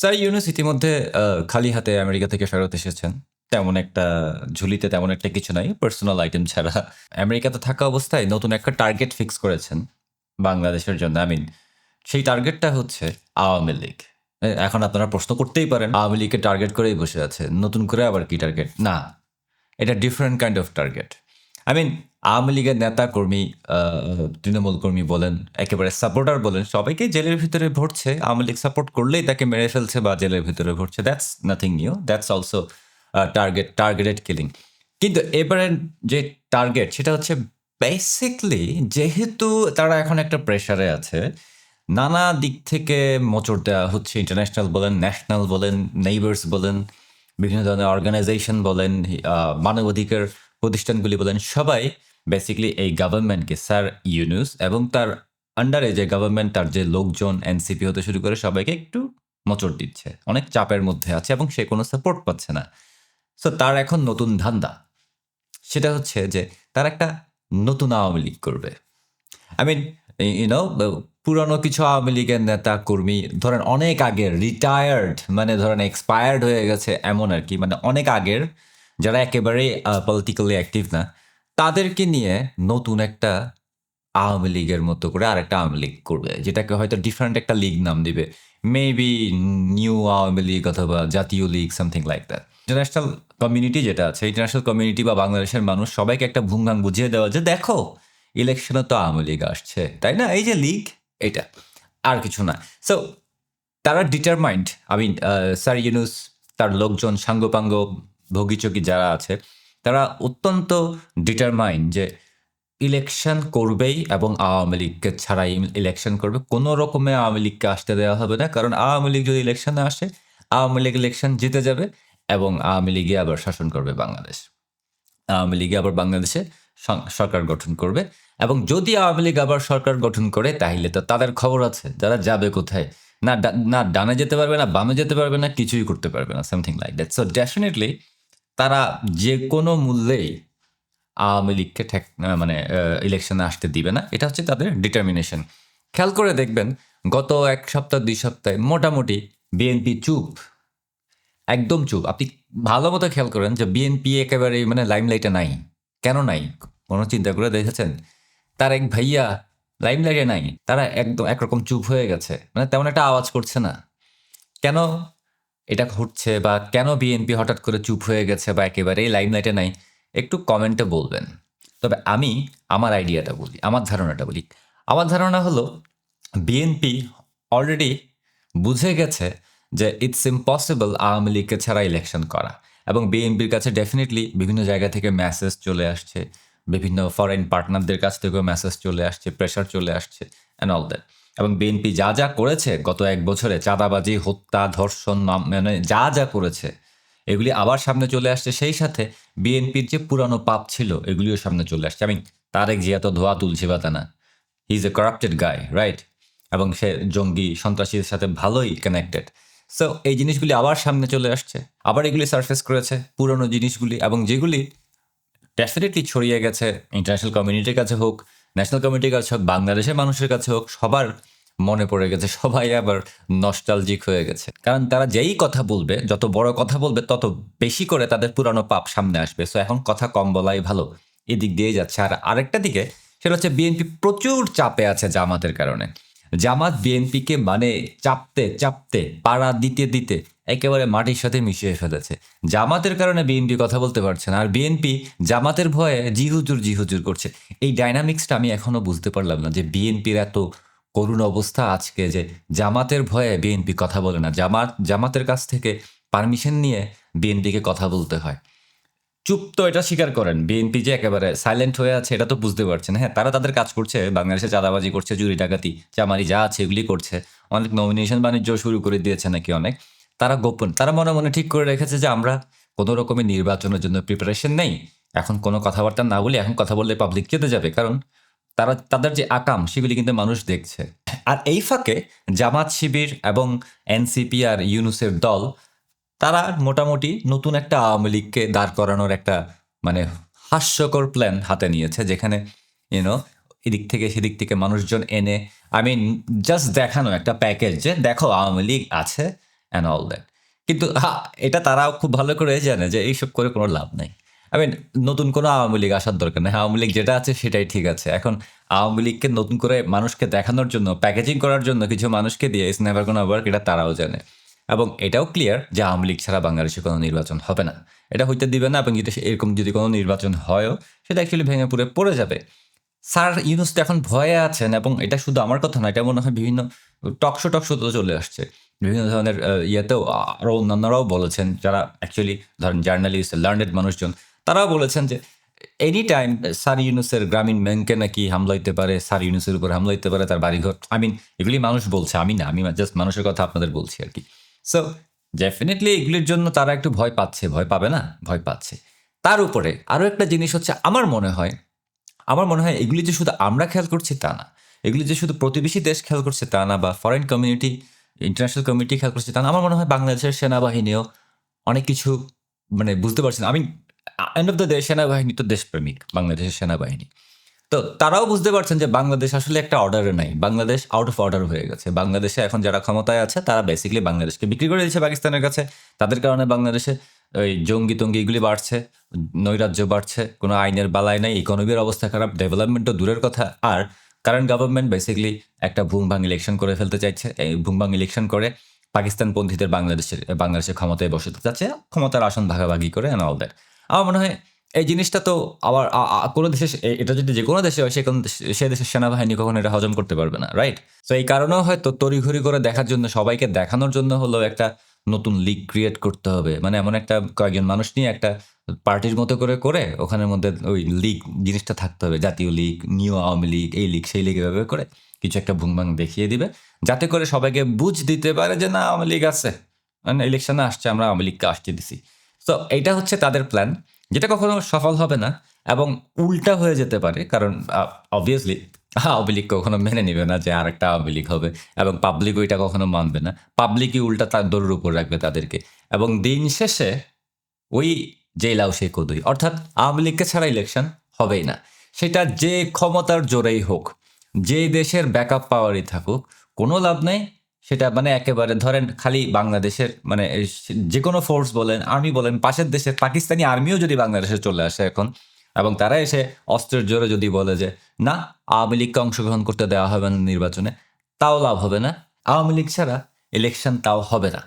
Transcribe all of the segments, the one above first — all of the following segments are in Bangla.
স্যার, ইউনুস ইতিমধ্যে খালি হাতে আমেরিকা থেকে ফেরত এসেছেন। তেমন একটা ঝুলিতে তেমন একটা কিছু নাই পার্সোনাল আইটেম ছাড়া। আমেরিকাতে থাকা অবস্থায় নতুন একটা টার্গেট ফিক্স করেছেন বাংলাদেশের জন্য। আই মিন সেই টার্গেটটা হচ্ছে আওয়ামী লীগ। এখন আপনারা প্রশ্ন করতেই পারেন, আওয়ামী লীগকে টার্গেট করেই বসে আছে। নতুন করে আবার কি টার্গেট না, এটা different kind of target I mean Awami লীগের নেতা কর্মী তৃণমূল কর্মী বলেন, একেবারে সাপোর্টার বলেন, সবাইকে জেলের ভিতরে ভরছে। আওয়ামী লীগ সাপোর্ট করলেই তাকে মেরে ফেলছে বা জেলের ভিতরে ভরছে। That's nothing new that's also target targeted killing কিন্তু এবারে যে টার্গেট সেটা হচ্ছে বেসিকলি যেহেতু তারা এখন একটা প্রেশারে আছে, নানা দিক থেকে মোচড় দেওয়া হচ্ছে। ইন্টারন্যাশনাল বলেন ন্যাশনাল বলেন নেইবার্স বলেন, বিভিন্ন ধরনের অর্গানাইজেশন বলেন মানবাধিকার প্রতিষ্ঠানগুলি বলেন, সবাই বেসিক্যালি এই গভর্নমেন্টকে স্যার ইউনুস এবং তার আন্ডারে যে গভর্নমেন্ট তার যে লোকজন এনসিপি হতে শুরু করে সবাইকে একটু মোচড় দিচ্ছে। অনেক চাপের মধ্যে আছে এবং সে কোনো সাপোর্ট পাচ্ছে না। সো তার এখন নতুন ধান্দা। সেটা হচ্ছে যে তার একটা নতুন আওয়ামী লীগ করবে। আই মিন ইউনো পুরনো কিছু আওয়ামী লীগের নেতা, কর্মী, ধরেন অনেক আগের রিটায়ার্ড মানে ধরেন এক্সপায়ার্ড হয়ে গেছে এমন আর কি মানে অনেক আগের, যারা একেবারেই পলিটিক্যালি অ্যাক্টিভ না তাদেরকে নিয়ে নতুন একটা আওয়ামী লীগের মতো করে আরেকটা আওয়ামী লীগ করবে, যেটাকে হয়তো ডিফারেন্ট একটা লীগ নাম দিবে। মেবি নিউ আওয়ামী লীগ অথবা জাতীয় League something like that international community যেটা আছে ইন্টারন্যাশনাল কমিউনিটি বা বাংলাদেশের মানুষ সবাইকে একটা ভুঙ্গাং বুঝিয়ে দেওয়া যে, দেখো ইলেকশনে তো আওয়ামী লীগ আসছে। তাই না? এই যে লীগ এটা আর কিছু না। সো তারা determined I mean sir Yunus তার লোকজন, সাঙ্গপাঙ্গ ভোগীচকি যারা আছে তারা অত্যন্ত ডিটারমাইন্ড যে ইলেকশন করবেই এবং আওয়ামী লীগকে ছাড়াই ইলেকশন করবে। কোনো রকমে আওয়ামী লীগকে আসতে দেওয়া হবে না, কারণ আওয়ামী লীগ যদি ইলেকশনে আসে, আওয়ামী লীগ ইলেকশন জিতে যাবে এবং আওয়ামী লীগে আবার শাসন করবে বাংলাদেশ। আওয়ামী লীগে আবার বাংলাদেশে সরকার গঠন করবে এবং যদি আওয়ামী লীগ আবার সরকার গঠন করে, তাহলে তো তাদের খবর আছে, যারা যাবে কোথায়? না না ডানে যেতে পারবে না বামে যেতে পারবে না, কিছুই করতে পারবে না something like that so definitely তারা যে কোনো মূল্যেই আওয়ামী লীগকে ঠেক মানে ইলেকশনে আসতে দিবে না। এটা হচ্ছে তাদের ডিটারমিনেশন খেয়াল করে দেখবেন, গত এক সপ্তাহ, দুই সপ্তাহে মোটামুটি বিএনপি চুপ। একদম চুপ। আপনি ভালো মতো খেয়াল করেন যে বিএনপি একেবারে মানে লাইমলাইটে নাই। কেন নাই? কোনো চিন্তা করে দেখেছেন? তার এক ভাইয়া লাইমলাইটে নাই। তারা একদম একরকম চুপ হয়ে গেছে। মানে তেমন একটা আওয়াজ করছে না। কেন? এটা ঘটছে বা কেন বিএনপি হঠাৎ করে চুপ হয়ে গেছে বা একেবারে একেবারেই লাইমলাইটে নাই, একটু কমেন্টে বলবেন। তবে আমি আমার আইডিয়াটা বলি, আমার ধারণাটা বলি। আমার ধারণা হলো বিএনপি অলরেডি বুঝে গেছে যে ইটস ইম্পসিবল আওয়ামী লীগকে ছাড়া ইলেকশন করা এবং বিএনপির কাছে ডেফিনেটলি বিভিন্ন জায়গা থেকে মেসেজ চলে আসছে, বিভিন্ন ফরেন পার্টনারদের কাছ থেকেও মেসেজ চলে আসছে প্রেশার চলে আসছে অ্যান্ড অল দ্যাট এবং বিএনপি যা যা করেছে গত এক বছরে, চাঁদাবাজি, হত্যা, ধর্ষণ মানে যা যা করেছে, এগুলি আবার সামনে চলে আসছে। সেই সাথে বিএনপির যে পুরানো পাপ ছিল, এগুলিও সামনে চলে আসছে। আমি তারেক জিয়া তো ধোয়া তুলছি বা তা না। He is a corrupted guy right এবং সে জঙ্গি সন্ত্রাসীর সাথে ভালোই কানেক্টেড সো এই জিনিসগুলি আবার সামনে চলে আসছে। আবার এগুলি সারফেস করেছে, পুরনো জিনিসগুলি। এবং যেগুলি ডেফিনেটলি ছড়িয়ে গেছে ইন্টারন্যাশনাল কমিউনিটির কাছে হোক ন্যাশনাল কমিউনিটির কাছে হোক, বাংলাদেশের মানুষের কাছে হোক, সবার মনে পড়ে গেছে, সবাই আবার নস্টালজিক হয়ে গেছে। কারণ তারা যেই কথা বলবে, যত বড় কথা বলবে, তত বেশি করে তাদের পুরানো পাপ সামনে আসবে। সো এখন কথা কম বলাই ভালো, এদিক দিয়ে যাচ্ছে। আর আরেকটা দিকে, সেটা হচ্ছে বিএনপি প্রচুর চাপে আছে জামাতের কারণে। জামাত বিএনপিকে মানে চাপতে চাপতে, পাড়া দিতে দিতে একেবারে মাটির সাথে মিশিয়ে ফেলেছে। জামাতের কারণে বিএনপি কথা বলতে পারছে না। আর বিএনপি জামাতের ভয়ে জি হুজুর জি হুজুর করছে। এই ডাইনামিক্সটা আমি এখনও বুঝতে পারলাম না যে বিএনপির এত করুণ অবস্থা আজকে যে জামাতের ভয়ে বিএনপি কথা বলে না। জামাত, জামাতের কাছ থেকে পারমিশন নিয়ে বিএনপিকে কথা বলতে হয়। চুপ তো এটা স্বীকার করেন। বিএনপি যে একেবারে সাইলেন্ট হয়ে আছে এটা তো বুঝতে পারছেন। হ্যাঁ তারা তাদের কাজ করছে। বাংলাদেশে চাঁদাবাজি করছে জুরি ডাকাতি, চামারি যা আছে এগুলি করছে। অনেক নমিনেশন বাণিজ্য শুরু করে দিয়েছে নাকি অনেক। তারা গোপন, তারা মনে মনে ঠিক করে রেখেছে যে আমরা কোনো রকমের নির্বাচনের জন্য প্রিপারেশন নেই। এখন কোনো কথাবার্তা না বলি এখন কথা বললে পাবলিক যেতে যাবে। কারণ তারা, তাদের যে আকাম, সেগুলি কিন্তু মানুষ দেখছে। আর এই ফাঁকে জামাত শিবির এবং এনসিপি আর ইউনুসের দল, তারা মোটামুটি নতুন একটা আওয়ামী লীগকে দাঁড় করানোর একটা মানে হাস্যকর প্ল্যান হাতে নিয়েছে, যেখানে ইউনো এদিক থেকে সেদিক থেকে মানুষজন এনে আই মিন জাস্ট দেখানো একটা প্যাকেজ যে, দেখো আওয়ামী লীগ আছে অ্যান্ড অল দ্যাট কিন্তু হা, এটা তারাও খুব ভালো করে জানে যে এইসব করে কোনো লাভ নেই। আই মিন নতুন কোনো আওয়ামী লীগ আসার দরকার নেই। আওয়ামী লীগ যেটা আছে সেটাই ঠিক আছে। এখন আওয়ামী লীগকে নতুন করে মানুষকে দেখানোর জন্য প্যাকেজিং করার জন্য কিছু মানুষকে দিয়ে ইস নেভার কোনো ওয়ার্ক এটা তারাও জানে। এবং এটাও ক্লিয়ার যে আওয়ামী লীগ ছাড়া বাংলাদেশে কোনো নির্বাচন হবে না। এটা হইতে দিবে না এবং যদি এরকম যদি কোনো নির্বাচন হয়ও সেটা অ্যাকচুয়ালি ভেঙে পুরে পড়ে যাবে। স্যার ইউনুস তো এখন ভয়ে আছেন এবং এটা শুধু আমার কথা না এটা মনে হয় বিভিন্ন টকশো টকশো তো চলে আসছে। বিভিন্ন ধরনের ইয়েতেও আরও অন্যান্যরাও বলেছেন যারা অ্যাকচুয়ালি ধরেন জার্নালিস্ট লার্নেড মানুষজন, তারাও বলেছেন যে এনি টাইম স্যার ইউনুসের গ্রামীণ ব্যাংকে নাকি হামলা হইতে পারে স্যার ইউনুসের উপর হামলা হইতে পারে, তার বাড়িঘর আই মিন এগুলি মানুষ বলছে, আমি না, আমি জাস্ট মানুষের কথা আপনাদের বলছি আর কি। সো ডেফিনেটলি এগুলির জন্য তারা একটু ভয় পাচ্ছে, ভয় পাবে না? ভয় পাচ্ছে। তার উপরে আরও একটা জিনিস হচ্ছে, আমার মনে হয়, আমার মনে হয় এগুলি যে শুধু আমরা খেয়াল করছি তা না, এগুলি যে শুধু প্রতিবেশী দেশ খেয়াল করছে তা না, বা ফরেন কমিউনিটি ইন্টারন্যাশনাল কমিউনিটি খেয়াল করছে তা আমার মনে হয় বাংলাদেশের সেনাবাহিনীও অনেক কিছু মানে বুঝতে পারছেন। আমি এন্ড অফ দ্য ডে সেনাবাহিনী তো দেশপ্রেমিক, বাংলাদেশের সেনাবাহিনী। তো তারাও বুঝতে পারছেন যে বাংলাদেশ আসলে একটা অর্ডারে নাই। বাংলাদেশ আউট অফ অর্ডার হয়ে গেছে। বাংলাদেশে এখন যারা ক্ষমতায় আছে, তারা বেসিক্যালি বাংলাদেশকে বিক্রি করে দিচ্ছে পাকিস্তানের কাছে। তাদের কারণে বাংলাদেশে ওই জঙ্গি টঙ্গি এগুলি বাড়ছে, নৈরাজ্য বাড়ছে, কোনো আইনের বালাই নাই ইকোনমির অবস্থা খারাপ ডেভেলপমেন্টও দূরের কথা। আর কারেন্ট গভর্নমেন্ট বেসিক্যালি একটা ভুংভাং ইলেকশন করে ফেলতে চাইছে। এই ভুংভাং ইলেকশন করে পাকিস্তান পন্থীদের বাংলাদেশের বাংলাদেশের ক্ষমতায় বসাতে চাচ্ছে ক্ষমতার আসন ভাগাভাগি করে অ্যান্ড অল দ্যাট আমার মনে হয় এই জিনিসটা তো আবার কোনো দেশে এটা যদি যে কোনো দেশে হয় সে কোনো সে দেশের সেনাবাহিনী কখনো এটা হজম করতে পারবে না রাইট তো এই কারণেও হয়তো তড়িঘড়ি করে দেখার জন্য, সবাইকে দেখানোর জন্য হলো একটা নতুন লিগ ক্রিয়েট করতে হবে। মানে এমন একটা কয়েকজন মানুষ নিয়ে একটা পার্টির মতো করে করে ওখানের মধ্যে ওই লিগ জিনিসটা থাকতে হবে। জাতীয় লিগ নিউ আওয়ামী লীগ এই লিগ সেই লিগ এভাবে করে কিছু একটা ভুংভাং দেখিয়ে দিবে। যাতে করে সবাইকে বুঝ দিতে পারে যে না, আওয়ামী লীগ আছে। মানে ইলেকশনে আসছে, আমরা আওয়ামী লীগকে আসতে দিছি। তো এইটা হচ্ছে তাদের প্ল্যান যেটা কখনো সফল হবে না এবং উল্টা হয়ে যেতে পারে। কারণ অবভিয়াসলি আওয়ামী লীগ কখনো মেনে নেবে না যে আরেকটা আওয়ামী হবে এবং পাবলিক ওইটা কখনো মানবে না। পাবলিকই উল্টা তার দৌড়ের উপর রাখবে তাদেরকে। এবং দিন শেষে ওই যে লাউ সেই কদুই। অর্থাৎ আওয়ামী লীগকে ছাড়া ইলেকশন হবেই না। সেটা যে ক্ষমতার জোরেই হোক, যে দেশের ব্যাকআপ পাওয়ারই থাকুক, কোনো লাভ নেই। সেটা মানে একেবারে ধরেন খালি বাংলাদেশের মানে যে কোনো ফোর্স বলেন আর্মি বলেন, পাশের দেশের পাকিস্তানি আর্মিও যদি বাংলাদেশে চলে আসে এখন এবং তারা এসে অস্ত্রের জোরে যদি বলে যে, না, আওয়ামী লীগকে অংশগ্রহণ করতে দেওয়া হবে না নির্বাচনে, তাও লাভ হবে না। আওয়ামী লীগ ছাড়া ইলেকশন তাও হবে না।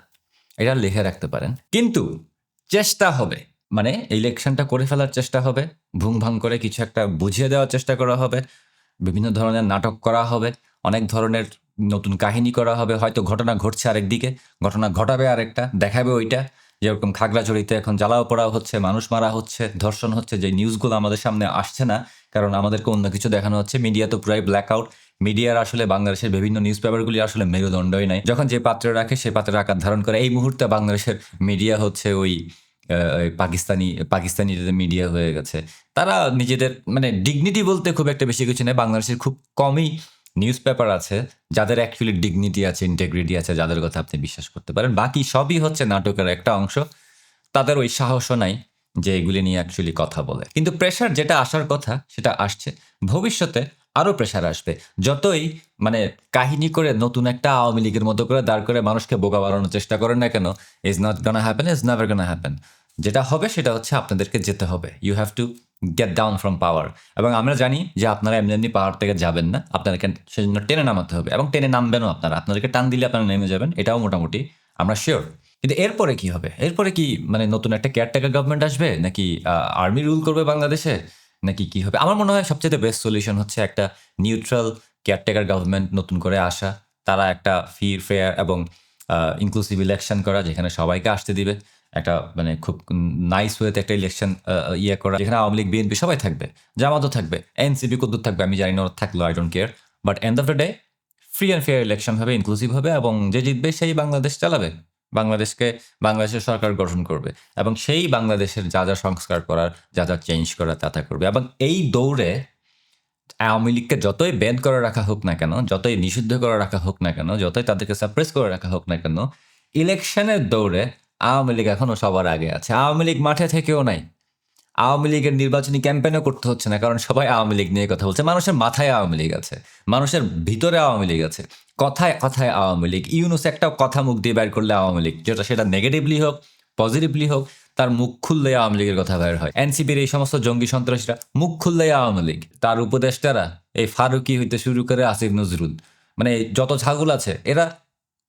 এটা লিখে রাখতে পারেন। কিন্তু চেষ্টা হবে। মানে ইলেকশনটা করে ফেলার চেষ্টা হবে। ভুং ভাং করে কিছু একটা বুঝিয়ে দেওয়ার চেষ্টা করা হবে। বিভিন্ন ধরনের নাটক করা হবে। অনেক ধরনের নতুন কাহিনী করা হবে। হয়তো ঘটনা ঘটছে আরেকদিকে। ঘটনা ঘটাবে আরেকটা। দেখাবে ওইটা। যেরকম খাগড়াছড়িতে এখন জ্বালাও পড়া হচ্ছে, মানুষ মারা হচ্ছে, ধর্ষণ হচ্ছে, যে নিউজগুলো আমাদের সামনে আসছে না, কারণ আমাদেরকে অন্য কিছু দেখানো হচ্ছে। মিডিয়া তো প্রায় ব্ল্যাক আউট মিডিয়ার আসলে বাংলাদেশের বিভিন্ন নিউজ পেপারগুলি আসলে মেরুদণ্ডই নাই। যখন যে পাত্রে রাখে, সে পাত্রের আকার ধারণ করে। এই মুহূর্তে বাংলাদেশের মিডিয়া হচ্ছে ওই পাকিস্তানি পাকিস্তানি মিডিয়া হয়ে গেছে। তারা নিজেদের মানে ডিগনিটি বলতে খুব একটা বেশি কিছু নেই। বাংলাদেশের খুব কমই নিউজ পেপার আছে, যাদের অ্যাকচুয়ালি ডিগনিটি আছে ইন্টেগ্রিটি আছে, যাদের কথা আপনি বিশ্বাস করতে পারেন। বাকি সবই হচ্ছে নাটকের একটা অংশ। তাদের ওই সাহসও নাই যে এগুলি নিয়ে অ্যাকচুয়ালি কথা বলে। কিন্তু প্রেশার যেটা আসার কথা, সেটা আসছে। ভবিষ্যতে আরও প্রেশার আসবে। যতই মানে কাহিনী করে নতুন একটা আওয়ামী লীগের মতো করে দাঁড় করে মানুষকে বোকা বাড়ানোর চেষ্টা করেন না কেন is not gonna happen is never gonna happen যেটা হবে সেটা হচ্ছে আপনাদেরকে যেতে হবে। You have to get down from power এবং আমরা জানি যে আপনারা এমনি এমনি পাওয়ার থেকে যাবেন না। আপনাদেরকে সেজন্য টেনে নামাতে হবে। এবং টেনে নামবেনও আপনারা। আপনাদেরকে টান দিলে আপনারা নেমে যাবেন। এটাও মোটামুটি আমরা শিওর কিন্তু এরপরে কি হবে? এরপরে কি মানে নতুন একটা কেয়ারটেকার গভর্নমেন্ট আসবে? নাকি আর্মি রুল করবে বাংলাদেশে? নাকি কি হবে? আমার মনে হয় সবচেয়ে বেস্ট সলিউশন হচ্ছে একটা নিউট্রাল কেয়ারটেকার গভর্নমেন্ট নতুন করে আসা। তারা একটা ফি ফেয়ার এবং ইনক্লুসিভ ইলেকশন করা যেখানে সবাইকে আসতে দিবে। একটা মানে খুব নাইস ওয়েতে একটা ইলেকশন ইয়ে করা, যেখানে আওয়ামী লীগ, বিএনপি সবাই থাকবে, জামাতও থাকবে এনসিপি কদ্দুর থাকবে, আমি জানি না ওরা থাকল I don't care but end of the day free and fair election হবে ইনক্লুসিভ হবে, এবং যে জিতবে সেই বাংলাদেশ চালাবে, বাংলাদেশকে, বাংলাদেশের সরকার গঠন করবে, এবং সেই বাংলাদেশের যা যা সংস্কার করার, যা যা চেঞ্জ করার, তা তা করবে, এবং এই দৌড়ে আওয়ামী লীগকে যতই ব্যান করে রাখা হোক না কেন, যতই নিষিদ্ধ করে রাখা হোক না কেন, যতই তাদেরকে সাপ্রেস করে রাখা হোক না কেন ইলেকশনের দৌড়ে আওয়ামী লীগ এখনও সবার আগে আছে। আওয়ামী লীগ মাঠে থেকেও নাই। আওয়ামী লীগের নির্বাচনী ক্যাম্পেইনও করতে হচ্ছে না, কারণ সবাই আওয়ামী লীগ নিয়ে কথা বলছে। মানুষের মাথায় আওয়ামী লীগ আছে, মানুষের ভিতরে আওয়ামী লীগ আছে। কথায় কথায় আওয়ামী লীগ, ইউনুস একটা কথা মুখ দিয়ে বের করলে আওয়ামী লীগ, যেটা সেটা নেগেটিভলি হোক পজিটিভলি হোক, তার মুখ খুললে আওয়ামী লীগের কথা বের হয়। এনসিপির এই সমস্ত জঙ্গি সন্ত্রাসীরা মুখ খুললে আওয়ামী লীগ। তার উপদেষ্টারা এই ফারুকি হইতে শুরু করে আসিফ নজরুল মানে যত ছাগল আছে, এরা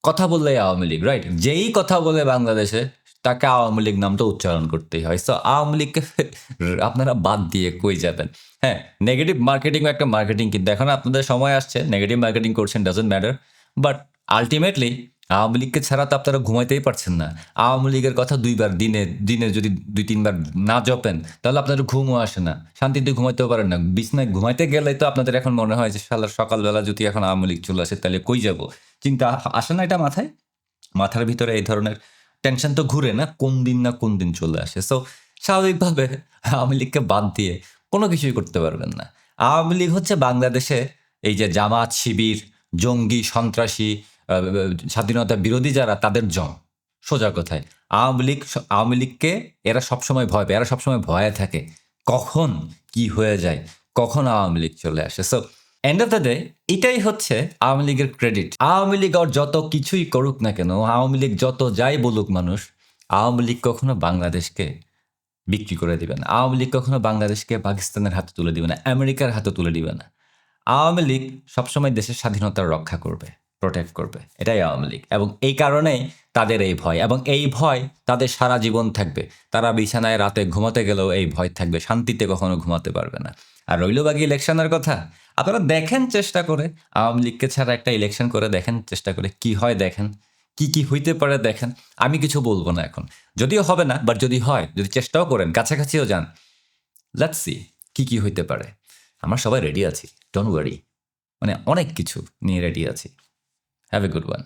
কথা বললে আওয়ামী লীগ রাইট যেই কথা বলে বাংলাদেশে, তাকে আওয়ামী লীগ নামটা উচ্চারণ করতেই হয়। সো আওয়ামী লীগকে আপনারা বাদ দিয়ে কই যাবেন? হ্যাঁ নেগেটিভ মার্কেটিং একটা মার্কেটিং কিন্তু এখন আপনাদের সময় আসছে। নেগেটিভ মার্কেটিং করছেন doesn't matter but ultimately Awami লীগকে ছাড়া তো আপনারা ঘুমাইতেই পারছেন না। আওয়ামী লীগের কথা দুইবার দিনে দিনে যদি দুই, তিনবার না জপেন, তাহলে আপনাদের ঘুমও আসে না। শান্তিতে ঘুমাইতেও পারেন না। বিছনায় ঘুমাইতে গেলে তো আপনাদের এখন মনে হয় যে সালার সকালবেলা যদি এখন আওয়ামী লীগ চলে আসে, তাহলে কই যাব? চিন্তা আসে না এটা মাথায়? মাথার ভিতরে এই ধরনের টেনশন তো ঘুরে না, কোন দিন না কোন দিন চলে আসে। সো স্বাভাবিকভাবে আওয়ামী লীগকে বাদ দিয়ে কোনো কিছুই করতে পারবেন না। আওয়ামী লীগ হচ্ছে বাংলাদেশে এই যে জামাত শিবির, জঙ্গি, সন্ত্রাসী স্বাধীনতা বিরোধী যারা, তাদের জম সোজা কথায়। আওয়ামী লীগ আওয়ামী লীগকে এরা সবসময় ভয় পায়। এরা সবসময় ভয়ে থাকে। কখন কি হয়ে যায়? কখন আওয়ামী লীগ চলে আসে? So end of the day এটাই হচ্ছে আওয়ামী লীগের ক্রেডিট আওয়ামী লীগ আর যত কিছুই করুক না কেন, আওয়ামী লীগ যত যাই বলুক মানুষ, আওয়ামী লীগ কখনো বাংলাদেশকে বিক্রি করে দিবে না। আওয়ামী লীগ কখনো বাংলাদেশকে পাকিস্তানের হাতে তুলে দিবে না, আমেরিকার হাতে তুলে দিবে না। আওয়ামী লীগ সবসময় দেশের স্বাধীনতা রক্ষা করবে। প্রোটেক্ট করবে। এটাই আওয়ামী লীগ। এবং এই কারণেই তাদের এই ভয়। এবং এই ভয় তাদের সারা জীবন থাকবে। তারা বিছানায় রাতে ঘুমাতে গেলেও এই ভয় থাকবে। শান্তিতে কখনো ঘুমাতে পারবে না। আর রইল বাকি ইলেকশনের কথা। আপনারা দেখেন চেষ্টা করে। আওয়ামী লীগকে ছাড়া একটা ইলেকশন করে দেখেন, চেষ্টা করে কি হয় দেখেন। কি কি হইতে পারে দেখেন। আমি কিছু বলব না এখন। যদিও হবে না বাট যদি হয়, যদি চেষ্টাও করেন, কাছাকাছিও যান লেটস সি কি কি হইতে পারে। আমরা সবাই রেডি আছি। ডোন্ট ওয়ারি মানে অনেক কিছু নিয়ে রেডি আছি। Have a good one